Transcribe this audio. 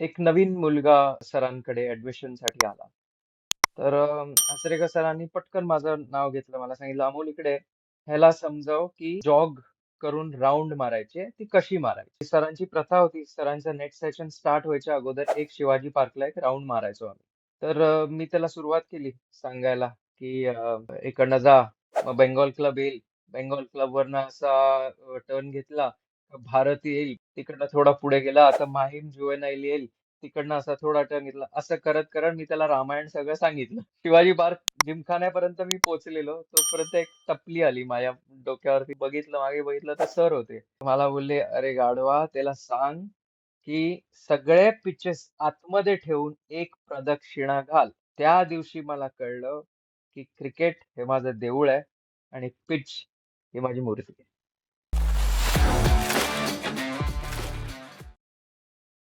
एक नवीन मुलगा सरांकडे ऍडमिशनसाठी आला. तर अ, सरांनी पटकन माझं नाव घेतलं. मला सांगितलं, "अमोल इकडे ह्याला समजाव की जॉग करून राऊंड मारायची ती कशी मारायची?" सरांची प्रथा होती. सरांचं नेट सेशन स्टार्ट व्हायच्या अगोदर एक शिवाजी पार्कला एक राऊंड मारायचो आम्ही. तर मी त्याला सुरुवात केली सांगायला, की इकडनं जा, मग बेंगॉल क्लब येईल. बेंगॉल क्लबवरनं असा टर्न घेतला, भारत येईल. तिकडनं थोडा पुढे गेला, आता माहीम जुवेनाईल येईल. तिकडनं असा थोडा टर्न घेतला. असं करत-करत मी त्याला रामायण सगळं सांगितलं. शिवाजी पार्क जिमखान्यापर्यंत मी पोहोचलेलो. तोपर्यंत एक टपली आली माझ्या डोक्यावरती. बघितलं, मागे बघितलं तर सर होते. मला बोलले, "अरे गाढवा, त्याला सांग की सगळे पिचेस आतमध्ये ठेवून एक प्रदक्षिणा घाल." त्या दिवशी मला कळलं, की क्रिकेट हे माझं देऊळ आहे आणि पिच ही माझी मूर्ती आहे.